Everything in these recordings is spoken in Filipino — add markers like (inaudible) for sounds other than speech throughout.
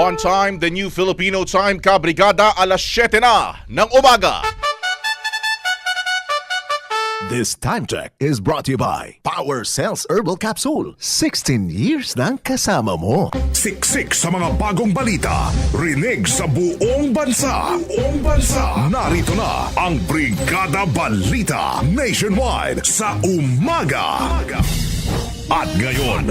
One time, the new Filipino time, Kabrigada, alas 7 na ng umaga. This time check is brought to you by Power Cells Herbal Capsule. 16 years ng kasama mo. Siksik sa mga bagong balita. Rinig sa buong bansa. Buong bansa. Narito na ang Brigada Balita Nationwide sa umaga. At ngayon,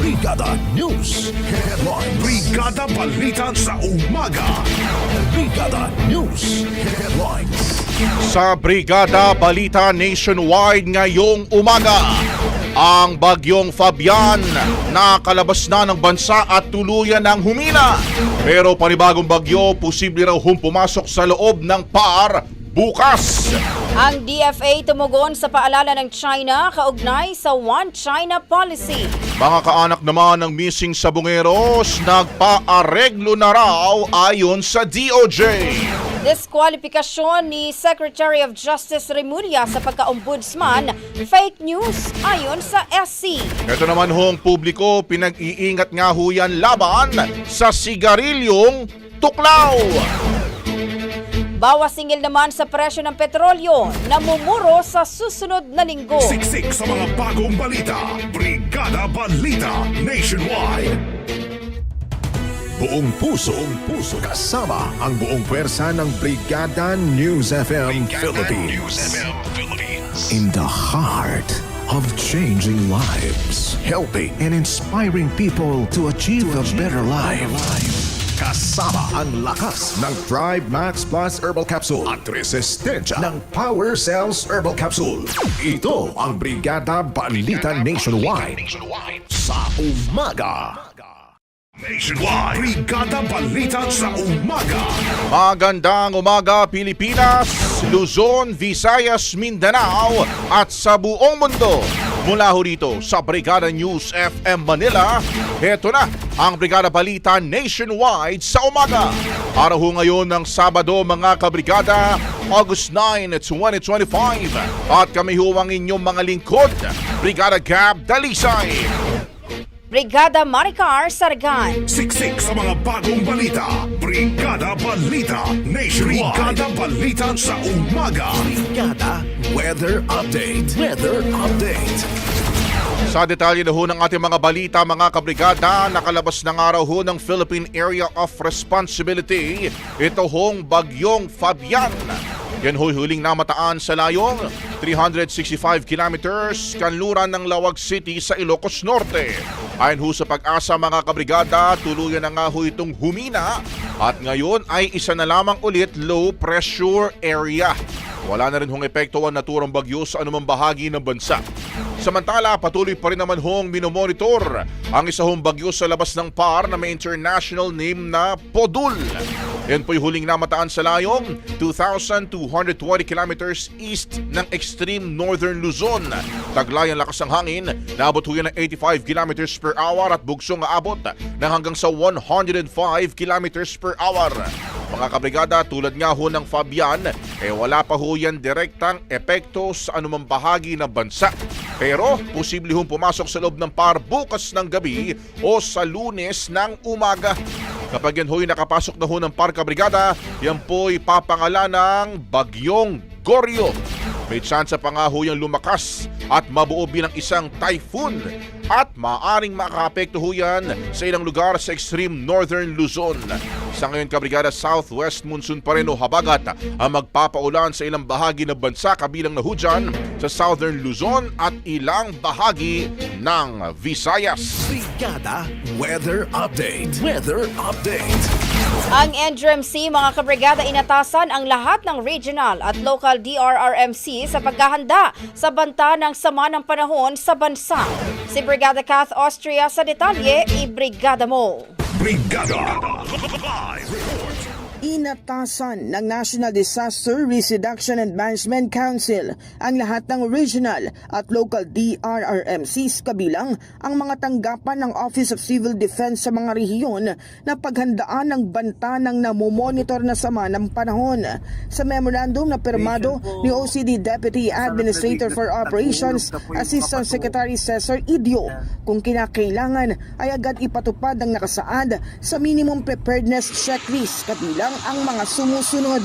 Brigada News (laughs) Headlines. Brigada Balita sa umaga. Brigada News (laughs) Headlines. Sa Brigada Balita Nationwide ngayong umaga, ang bagyong Fabian nakalabas na ng bansa at tuluyan ng humina. Pero panibagong bagyo, posible raw hum pumasok sa loob ng PAR bukas. Ang DFA tumugon sa paalala ng China kaugnay sa One China Policy. Mga kaanak naman ng missing sabongeros, nagpaareglo na raw ayon sa DOJ. Diskwalifikasyon ni Secretary of Justice Remulla sa pagka-ombudsman, fake news ayon sa SC. Ito naman hong publiko, pinag-iingat nga ho yan laban sa sigarilyong tuklaw. Bawas singil naman sa presyo ng petrolyo, namumuro sa susunod na linggo. Siksik sa mga bagong balita. Brigada Balita Nationwide. Buong puso, buong puso kasama ang buong pwersa ng Brigada News FM Philippines. In the heart of changing lives, helping and inspiring people to achieve a better life. Kasama ang lakas ng Thrive Max Plus Herbal Capsule at resistensya ng Power Cells Herbal Capsule. Ito ang Brigada Balita Nationwide sa umaga. Nationwide. Brigada Balita sa umaga. Magandang umaga Pilipinas, Luzon, Visayas, Mindanao at sa buong mundo. Mula ho rito sa Brigada News FM Manila, heto na ang Brigada Balita Nationwide sa umaga. Araw ho ngayon ng Sabado mga kabrigada, August 9, 2025. At kami ho ang inyong mga lingkod, Brigada Gab Dalisay. Brigada Maricar Sargan. Siksik sa mga bagong balita. Brigada Balita Nationwide. Brigada Balita sa umaga. Brigada Weather Update. Weather Update. Sa detalye na ho ng ating mga balita, mga kabrigada, nakalabas na nga raw ho ng Philippine Area of Responsibility, ito hong bagyong Fabian. Yan ho'y huling namataan sa layong 365 kilometers kanluran ng Lawag City sa Ilocos Norte. Ayon ho sa pag-asa mga kabrigada, tuluyan na nga ho itong humina at ngayon ay isa na lamang ulit low pressure area. wala na rin hong epekto ang naturang bagyo sa anumang bahagi ng bansa. Samantala, patuloy pa rin naman hong minomonitor ang isa hong bagyo sa labas ng PAR na may international name na Podul. Yan po'y huling namataan sa layong 2,220 kilometers east ng extreme northern Luzon. Taglay ang lakas ng hangin, naabot ho yan ng 85 kilometers per hour at bugsong aabot ng hanggang sa 105 kilometers per hour. Mga kabrigada, tulad nga ho ng Fabian, eh wala pa ho yan direktang epekto sa anumang bahagi ng bansa. Pero posible hong pumasok sa loob ng par bukas ng gabi o sa lunes ng umaga. Kapag yan ho'y nakapasok na ho ng Parka Brigada, yan po'y papangalan ng Bagyong Goryo. May tsansa pa nga ho yung lumakas at mabuo bilang isang typhoon at maaring makakapekto ho yan sa ilang lugar sa extreme northern Luzon. Sa ngayon kabrigada, southwest monsoon pa rin o habagat ang magpapaulan sa ilang bahagi ng bansa kabilang na ho dyan sa southern Luzon at ilang bahagi ng Visayas. Brigada Weather Update. Weather Update. Ang NDRMC mga kabrigada inatasan ang lahat ng regional at local DRRMC sa paghahanda sa banta ng sama ng panahon sa bansa. Si Brigada Kath Austria sa detalye, i-brigada mo. Brigada. Live report. Inatasan ng National Disaster Risk Reduction and Management Council ang lahat ng regional at local DRRMCs kabilang ang mga tanggapan ng Office of Civil Defense sa mga rehiyon na paghandaan ng banta ng namomonitor na sama ng panahon. Sa memorandum na pirmado ni OCD Deputy Administrator for Operations Assistant Secretary Cesar Idio kung kinakailangan ay agad ipatupad ang nakasaad sa minimum preparedness checklist kabilang ang mga sumusunod.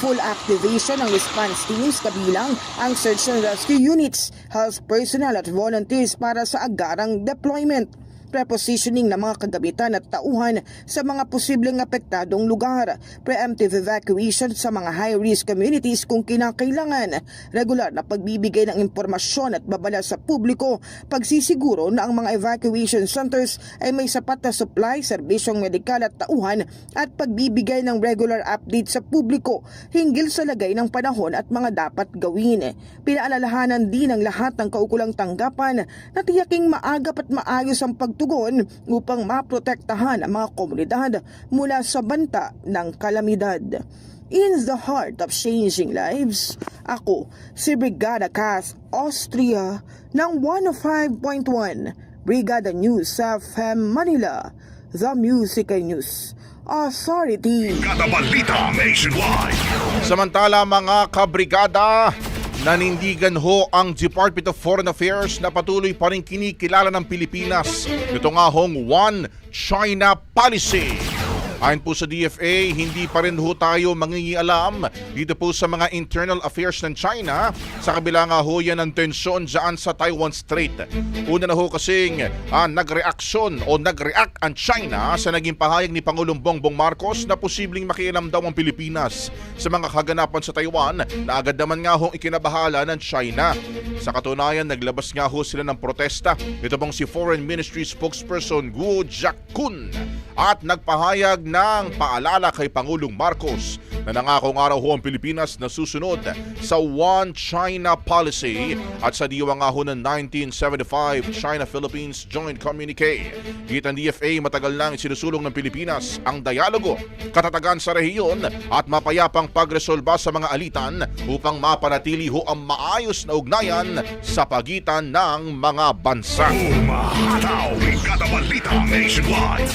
Full activation ng response teams kabilang ang search and rescue units, health personnel at volunteers para sa agarang deployment prepositioning ng mga kagamitan at tauhan sa mga posibleng apektadong lugar, preemptive evacuation sa mga high-risk communities kung kinakailangan, regular na pagbibigay ng impormasyon at babala sa publiko, pagsisiguro na ang mga evacuation centers ay may sapat na supply, serbisyong medikal at tauhan at pagbibigay ng regular update sa publiko hinggil sa lagay ng panahon at mga dapat gawin. Pinaalalahanan din ng lahat ng kaukulang tanggapan na tiyaking maagap at maayos ang pagtugon upang maprotektahan ang mga komunidad mula sa banta ng kalamidad. In the heart of changing lives, ako si Brigada Cass Austria ng 105.1 Brigada News sa FM Manila, The Music and News Authority. Brigada Balita Nationwide. Samantala mga kabrigada, nanindigan ho ang Department of Foreign Affairs na patuloy pa rin kinikilala ng Pilipinas. Ito nga hong One China Policy. Ayon po sa DFA, hindi pa rin ho tayo mangingialam dito po sa mga internal affairs ng China sa kabila nga ho yan ng tensyon dyan sa Taiwan Strait. Una na ho kasing ah, nagreaksyon o nagreact ang China sa naging pahayag ni Pangulong Bongbong Marcos na posibleng makialam daw ang Pilipinas sa mga kaganapan sa Taiwan na agad naman nga hong ikinabahala ng China. Sa katunayan, naglabas nga ho sila ng protesta. Ito pong si Foreign Ministry spokesperson Guo Jiakun at nagpahayag ng paalala kay Pangulong Marcos na nangakong araw ho ang Pilipinas na susunod sa One China Policy at sa diwa nga ho ng 1975 China-Philippines Joint Communique. Kita ng DFA matagal nang sinusulong ng Pilipinas ang dialogo, katatagan sa rehiyon at mapayapang pagresolba sa mga alitan upang mapanatili ho ang maayos na ugnayan sa pagitan ng mga bansa. Umahataw. Brigada Balita Nationwide.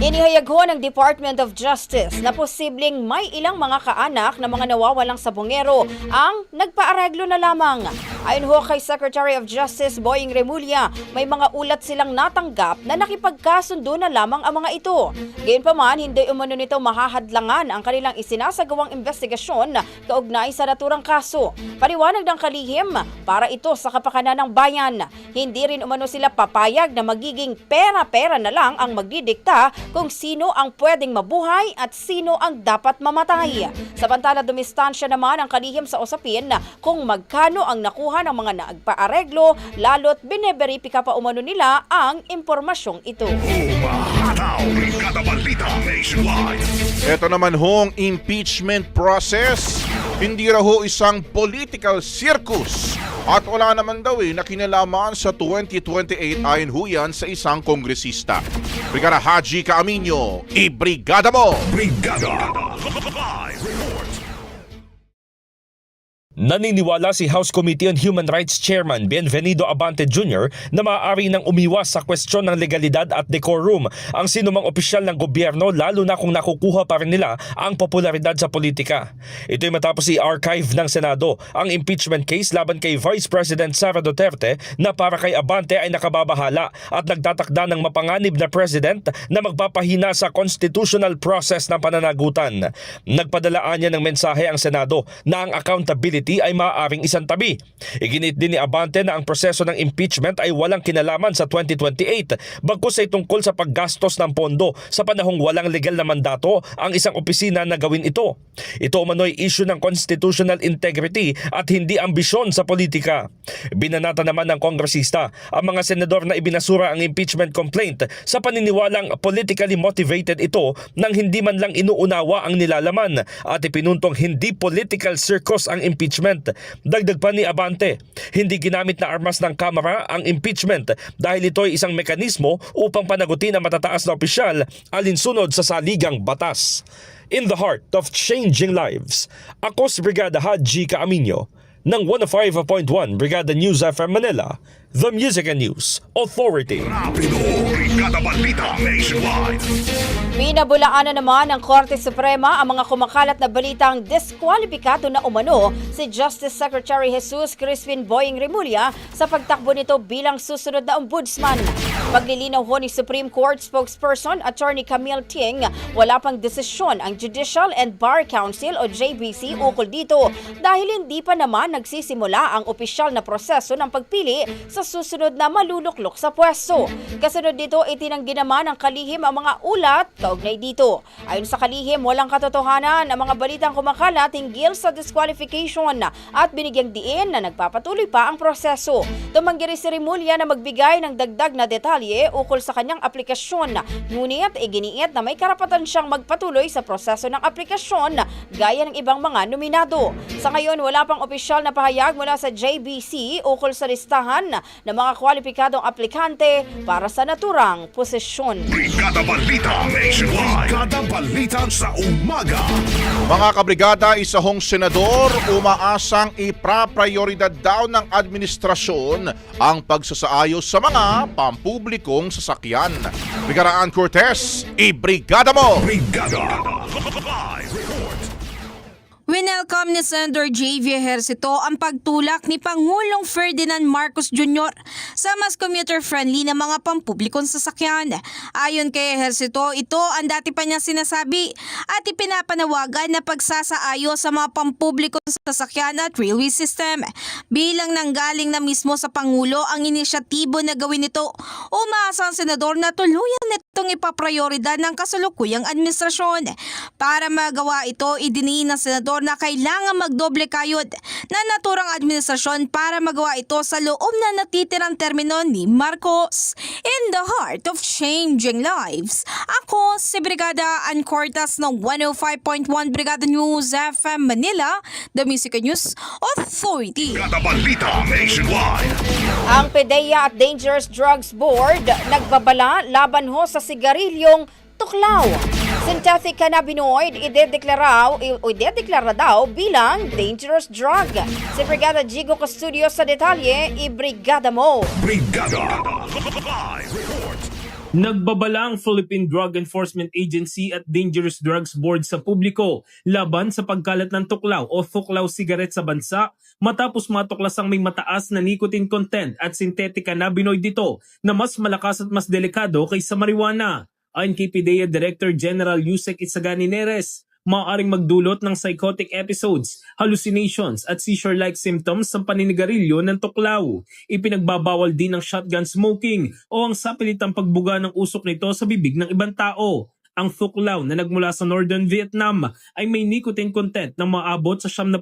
Inihayag ho ng Department of Justice na posibleng may ilang mga kaanak na mga nawawalang sabongero ang nagpaareglo na lamang. Ayon ho kay Secretary of Justice Boying Remulla, may mga ulat silang natanggap na nakipagkasundo na lamang ang mga ito. Gayunpaman, hindi umano nito mahahadlangan ang kanilang isinasagawang investigasyon kaugnay sa naturang kaso. Paliwanag ng kalihim para ito sa kapakanan ng bayan. Hindi rin umano sila papayag na magiging pera-pera na lang ang magdidikta kung sino ang pwedeng mabuhay at sino ang dapat mamatay. Samantala dumistansya naman ang kalihim sa usapin na kung magkano ang nakuha ng mga nagpaareglo lalo't bineberipika pa umano nila ang impormasyong ito. Ito naman hong impeachment process hindi raw ho isang political circus at wala naman daw eh na kinalaman sa 2028 ayon ho yan sa isang kongresista. Brigada Haji Kaaminyo, ibrigada mo! Brigada Live Naniniwala si House Committee on Human Rights Chairman Bienvenido Abante Jr. na maaari nang umiwas sa kwestiyon ng legalidad at decorum ang sinumang opisyal ng gobyerno lalo na kung nakukuha pa rin nila ang popularidad sa politika. Ito'y matapos i-archive ng Senado ang impeachment case laban kay Vice President Sara Duterte na para kay Abante ay nakababahala at nagtatakda ng mapanganib na president na magpapahina sa constitutional process ng pananagutan. Nagpadalaan niya ng mensahe ang Senado na ang accountability ay maaaring isang tabi. Iginit din ni Abante na ang proseso ng impeachment ay walang kinalaman sa 2028 bagkus ay tungkol sa paggastos ng pondo sa panahong walang legal na mandato ang isang opisina na gawin ito. Ito umano'y issue ng constitutional integrity at hindi ambisyon sa politika. Binanata naman ng kongresista ang mga senador na ibinasura ang impeachment complaint sa paniniwalang politically motivated ito nang hindi man lang inuunawa ang nilalaman at ipinuntong hindi political circus ang impeachment. Dagdag pa ni Abante, hindi ginamit na armas ng Kamara ang impeachment dahil ito ay isang mekanismo upang panagutin ang matataas na opisyal alinsunod sa saligang batas. In the heart of changing lives, ako si Brigada Haji Kaaminyo ng 105.1 Brigada News FM Manila, the Music and News Authority. Rapido Brigada Balita Nationwide Binabulaan na naman ng Korte Suprema ang mga kumakalat na balitang diskwalipikado na umano si Justice Secretary Jesus Crispin Boying Remulla sa pagtakbo nito bilang susunod na ombudsman. Paglilinaw ho ni Supreme Court spokesperson Attorney Camille Ting, wala pang desisyon ang Judicial and Bar Council o JBC ukol dito dahil hindi pa naman nagsisimula ang opisyal na proseso ng pagpili sa susunod na maluluklok sa pwesto. Kasunod dito, itinanggi naman ng kalihim ang mga ulat kaugnay dito. Ayon sa kalihim, walang katotohanan ang mga balitang kumakalat hinggil sa disqualification at binigyang diin na nagpapatuloy pa ang proseso. Tumanggi rin si Remulla na magbigay ng dagdag na detalye ukol sa kanyang aplikasyon. Ngunit iginiit na may karapatan siyang magpatuloy sa proseso ng aplikasyon gaya ng ibang mga nominado. Sa ngayon, wala pang opisyal na pahayag mula sa JBC ukol sa listahan ng mga kwalipikadong aplikante para sa naturang posisyon. Brigada Balita Nationwide Balita sa umaga Mga kabrigada, isa hong senador umaasang ipraprioridad daw ng administrasyon ang pagsasaayos sa mga pampublikong sasakyan. Brigada Ann Cortez, ibrigada mo! Brigada Live Winelcome ni Senator J.V. Ejercito ang pagtulak ni Pangulong Ferdinand Marcos Jr. sa mas commuter-friendly na mga pampublikong sasakyan. Ayon kay Ejercito, ito ang dati pa niya sinasabi at ipinapanawagan na pagsasaayos sa mga pampublikong sasakyan at railway system. Bilang nanggaling na mismo sa Pangulo ang inisyatibo na gawin ito, umaasa ang senador na tuluyan nitong ipaprioridad ng kasalukuyang administrasyon. Para magawa ito, idiniin ng senador na kailangan magdoble kayod na naturang administrasyon para magawa ito sa loob na natitirang termino ni Marcos. In the heart of changing lives, ako si Brigada Ann Cortas ng 105.1 Brigada News FM Manila, The Music News Authority. Brigada Balita Nationwide Ang PDEA at Dangerous Drugs Board nagbabala laban ho sa sigarilyong tuklaw. Synthetic cannabinoid idedeklara, o idedeklara daw bilang dangerous drug. Si Brigada Jigo Custodio sa detalye, ibrigada mo. Brigada Live Report Nagbabala ang Philippine Drug Enforcement Agency at Dangerous Drugs Board sa publiko laban sa pagkalat ng tuklaw o tuklaw sigaret sa bansa matapos matuklasang may mataas na nicotine content at synthetic cannabinoid dito na mas malakas at mas delikado kaysa marijuana. Ayon kay PDEA Director General Yusek Isagani Neres, maaaring magdulot ng psychotic episodes, hallucinations at seizure-like symptoms sa paninigarilyo ng tuklaw. Ipinagbabawal din ang shotgun smoking o ang sapilitang pagbuga ng usok nito sa bibig ng ibang tao. Ang thuklaw na nagmula sa Northern Vietnam ay may nicotine content na maabot sa 7%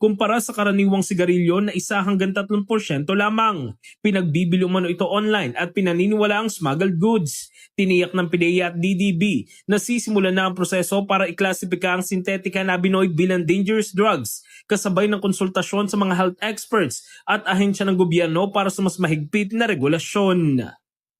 kumpara sa karaniwang sigarilyo na isa hanggang 3% lamang. Pinagbibili umano ito online at pinaniniwala ang smuggled goods. Tiniyak ng PDEA at DDB na sisimula na ang proseso para iklasipika ang sintetic cannabinoid bilang dangerous drugs kasabay ng konsultasyon sa mga health experts at ahensya ng gobyerno para sa mas mahigpit na regulasyon.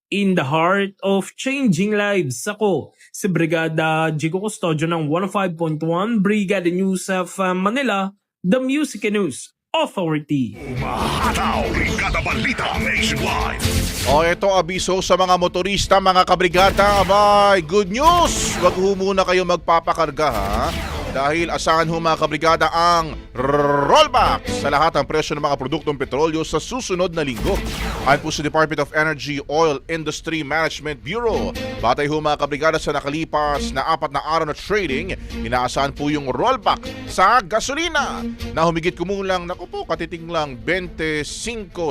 In the heart of changing lives, ako si Brigada Jigo Custodio ng 105.1 Brigada News of uh, Manila, the Music and News Authority. Umahataw, Brigada Balita Nationwide. O ito abiso sa mga motorista, mga kabrigada. Abay, good news! Huwag ho muna kayo magpapakarga ha. Dahil asahan ho mga kabrigada ang rollback sa lahat ng presyo ng mga produktong petrolyo sa susunod na linggo. Ayon po sa Department of Energy Oil Industry Management Bureau. Batay ho mga kabrigada sa nakalipas na apat na araw na trading, inaasahan po yung rollback sa gasolina na humigit kumulang, naku po, katiting lang 25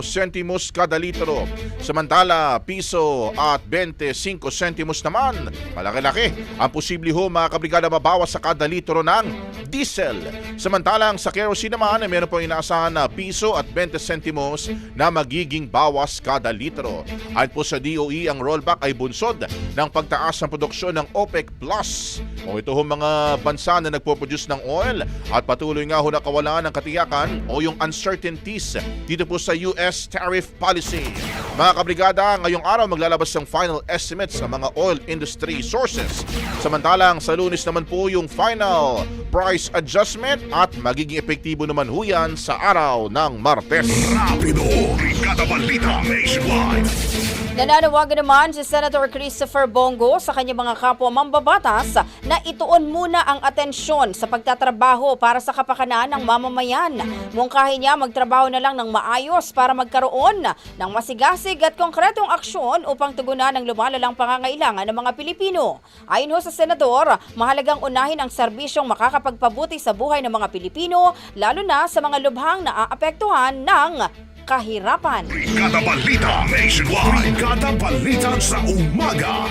centimos kada litro. Samantala, piso at 25 centimos naman. Malaki-laki ang posible ho mga kabrigada mabawas sa kada litro ng diesel. Samantalang sa kerosene naman, ay meron po inaasahan na piso at 20 centimos na magiging bawas kada litro. Ayon po sa DOE, ang rollback ay bunsod ng pagtaas ng produksyon ng OPEC Plus. O ito ho mga bansa na nagpo-produce ng oil at patuloy nga ho na kawalan ng katiyakan o yung uncertainties dito po sa US tariff policy. Mga kabrigada, ngayong araw maglalabas ng final estimates sa mga oil industry sources. Samantalang sa lunes naman po yung final price adjustment at magiging epektibo naman ho yan sa araw ng Martes. Rapido, Brigada Balita Nationwide. Nananawagan naman si Senator Christopher Bongo sa kanyang mga kapwa mambabatas na ituon muna ang atensyon sa pagtatrabaho para sa kapakanan ng mamamayan. Mungkahi niya magtrabaho na lang ng maayos para magkaroon ng masigasig at konkretong aksyon upang tugunan ang lumalalang pangangailangan ng mga Pilipino. Ayon ho sa Senador, mahalagang unahin ang serbisyong makakapagpabuti sa buhay ng mga Pilipino, lalo na sa mga lubhang naaapektuhan ng kahirapan. Brigada Balita Nationwide. Brigada Balita sa umaga.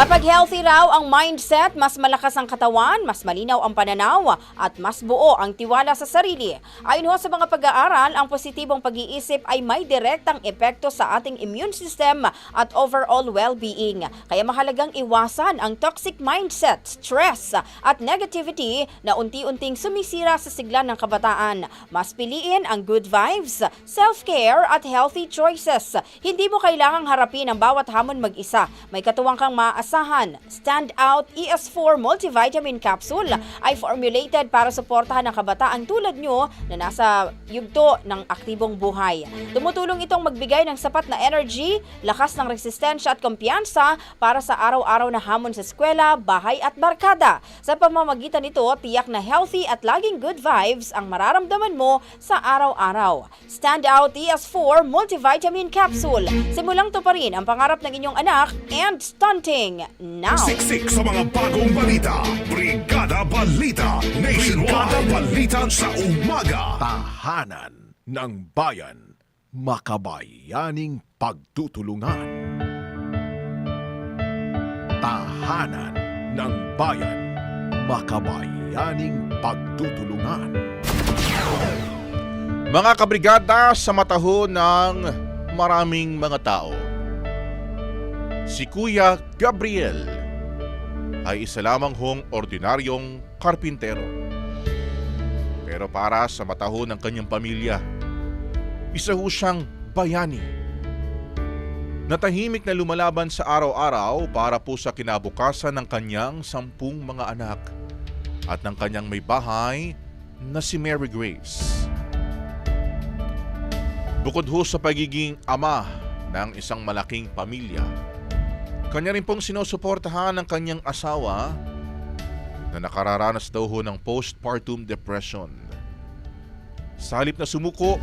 Kapag healthy raw ang mindset, mas malakas ang katawan, mas malinaw ang pananaw, at mas buo ang tiwala sa sarili. Ayon ho sa mga pag-aaral, ang positibong pag-iisip ay may direktang epekto sa ating immune system at overall well-being. Kaya mahalagang iwasan ang toxic mindset, stress, at negativity na unti-unting sumisira sa sigla ng kabataan. Mas piliin ang good vibes, self-care, at healthy choices. Hindi mo kailangang harapin ang bawat hamon mag-isa. May katuwang kang maasahan. Standout ES4 Multivitamin Capsule ay formulated para suportahan ang kabataan tulad nyo na nasa yugto ng aktibong buhay. Tumutulong itong magbigay ng sapat na energy, lakas ng resistensya at kumpiyansa para sa araw-araw na hamon sa eskwela, bahay at barkada. Sa pamamagitan nito, tiyak na healthy at laging good vibes ang mararamdaman mo sa araw-araw. Standout ES4 Multivitamin Capsule. Simulang to pa ang pangarap ng inyong anak and stunting now. Siksik sa mga bagong balita. Brigada Balita Nationwide. Brigada Balita sa umaga. Tahanan ng bayan. Makabayaning pagtutulungan. Tahanan ng bayan. Makabayaning pagtutulungan. Mga kabrigada sa mataho ng maraming mga tao. Si Kuya Gabriel ay isa lamang hong ordinaryong karpintero. Pero para sa mataho ng kanyang pamilya, isa ho siyang bayani. Natahimik na lumalaban sa araw-araw para po sa kinabukasan ng kanyang sampung mga anak at ng kanyang may bahay na si Mary Grace. Bukod ho sa pagiging ama ng isang malaking pamilya, kanya rin pong sinusuportahan ng kanyang asawa na nakararanas daw ho ng postpartum depression. Sa halip na sumuko,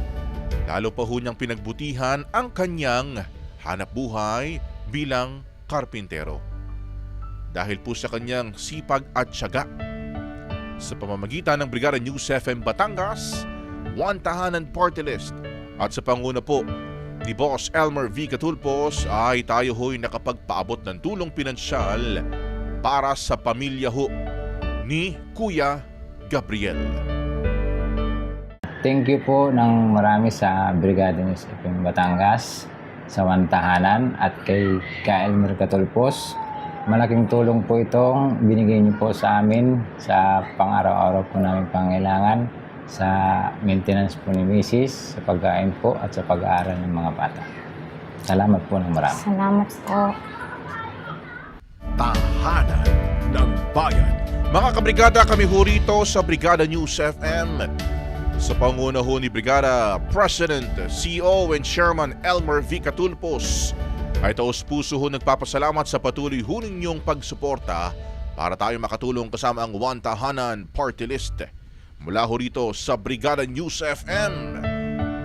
lalo pa ho niyang pinagbutihan ang kanyang hanap buhay bilang karpintero. Dahil po sa kanyang sipag at syaga, sa pamamagitan ng Brigada News FM Batangas, One Tahanan Party List at sa panguna po ni Boss Elmer V. Catulpos ay tayo ho'y nakapagpaabot ng tulong pinansyal para sa pamilya ho ni Kuya Gabriel. Thank you po ng marami sa Brigada News FM Batangas, sa Wantahanan at kay Kael Mercatulpos. Malaking tulong po itong binigay niyo po sa amin sa pang-araw-araw po namin pangailangan sa maintenance po ni Mrs., sa pagkain po at sa pag-aaral ng mga bata. Salamat po ng marami. Salamat po. Tahanan ng bayan. Mga kabrigada, kami ho rito sa Brigada News FM. Sa panguna ho ni Brigada President, CEO and Chairman Elmer V. Catulpos ay taos puso ho nagpapasalamat sa patuloy ho ninyong pagsuporta para tayo makatulong kasama ang One Tahanan Party List. Mula ho rito sa Brigada News FM,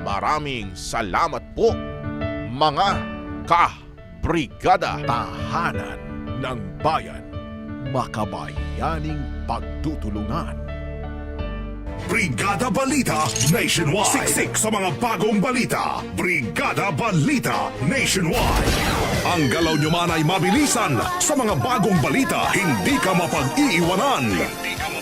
maraming salamat po mga ka-brigada. Tahanan ng bayan. Makabayaning pagtutulungan. Brigada Balita Nationwide. Siksik sa mga bagong balita. Brigada Balita Nationwide. Ang galaw nyo man ay mabilisan. Sa mga bagong balita, hindi ka mapag-iiwanan. Hindi ka mapag-iiwanan.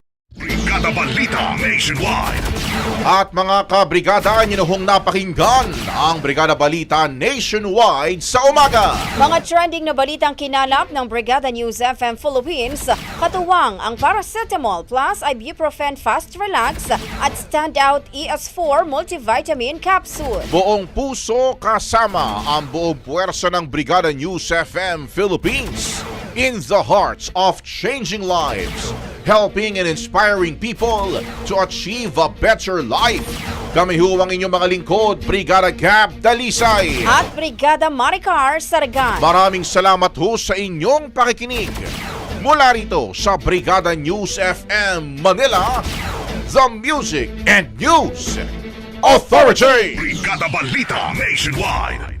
Brigada Balita Nationwide. At mga kabrigada, ninuhong napakinggan ang Brigada Balita Nationwide sa umaga. Mga trending na balitang kinalap ng Brigada News FM Philippines, katuwang ang Paracetamol Plus Ibuprofen Fast Relax at Standout ES4 Multivitamin Capsule. Buong puso kasama ang buong puwersa ng Brigada News FM Philippines in the hearts of changing lives, helping and inspiring people to achieve a better life. Kami ho ang inyong mga lingkod, Brigada Gab Dalisay. At Brigada Maricar Saragan. Maraming salamat ho sa inyong pakikinig. Mula rito sa Brigada News FM Manila, the Music and News Authority. Brigada Balita Nationwide.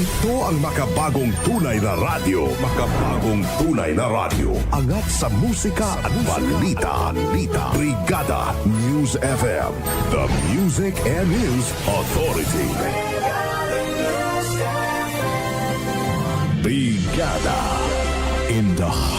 Ito ang makabagong tunay na radyo. Makabagong tunay na radyo. Angat sa musika at balita. balita. Brigada News FM. The Music and News Authority. Brigada. In the